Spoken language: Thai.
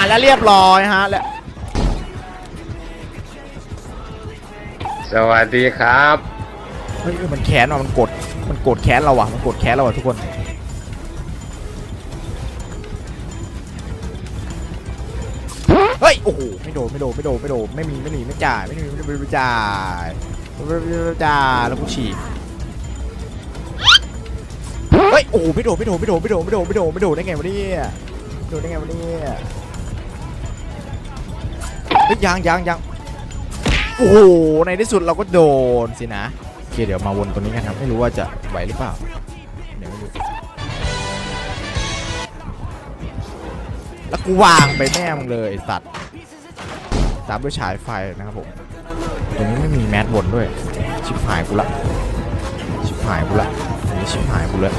อะแล้วเรียบร้อยฮะแล้วสวัสดีครับ เฮ้ยเออมันแค้นว่ะมันกด มันกดแค้นเราว่ะ มันกดแค้นเราว่ะทุกคน เฮ้ย โอ้โห ไม่โดน ไม่โดน ไม่โดน ไม่โดน ไม่มี ไม่มีไม่จ่าย ไม่มีไม่มีไม่จ่ายไม่มีไม่จ่ายแล้วกูฉีกเฮ้ย โอ้โห ไม่โดน ไม่โดน ไม่โดน ไม่โดน ไม่โดน ไม่โดน ไม่โดนได้ไงวะเนี่ยโดนได้ไงวะเนี่ยเฮ้ยยังยังยังโอ้โหในที่สุดเราก็โดนสินะโอเคเดี๋ยวมาวนตัวนี้กันครับไม่รู้ว่าจะไหวหรือเปล่าเดี๋ยวไม่รู้แล้วกูวางไปแม่มึงเลยสัตว์ตามด้วยฉายไฟนะครับผมตัวนี้ไม่มีแมสวนด้วย ชิบหายกูละ ชิบหายกูละอันนี้ชิบหายกูเลย